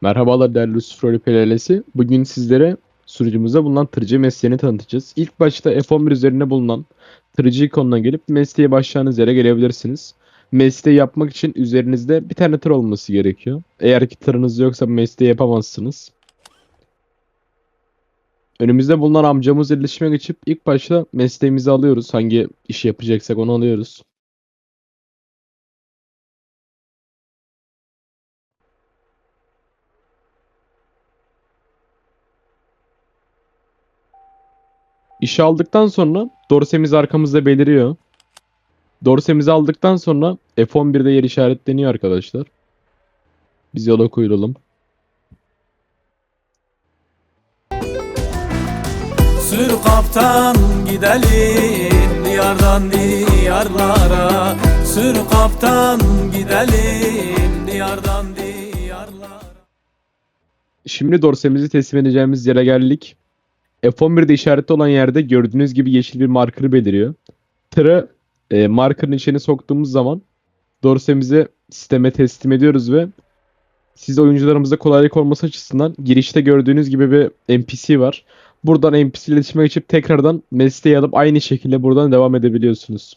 Merhabalar değerli Lucifer PLL'si. Bugün sizlere sunucumuzda bulunan tırcı mesleğini tanıtacağız. İlk başta F11 üzerinde bulunan tırcı ikonuna gelip mesleğe başlayacağınız yere gelebilirsiniz. Mesleği yapmak için üzerinizde bir tane tır olması gerekiyor. Eğer ki tırınız yoksa mesleği yapamazsınız. Önümüzde bulunan amcamızla iletişime geçip ilk başta mesleğimizi alıyoruz. Hangi işi yapacaksak onu alıyoruz. İşi aldıktan sonra dorsemiz arkamızda beliriyor. Dorsemizi aldıktan sonra F11'de yer işaretleniyor arkadaşlar. Biz yola koyulalım. Sür kaptan gidelim diyardan diyarlara Sür kaptan gidelim diyardan diyarlara Şimdi dorsemizi teslim edeceğimiz yere geldik. F11'de işaretli olan yerde gördüğünüz gibi yeşil bir marker beliriyor. Tırı e, markerın içine soktuğumuz zaman dorsemizi sisteme teslim ediyoruz ve siz oyuncularımıza kolaylık olması açısından girişte gördüğünüz gibi bir NPC var. Buradan NPC ile iletişime geçip tekrardan mesleği alıp aynı şekilde buradan devam edebiliyorsunuz.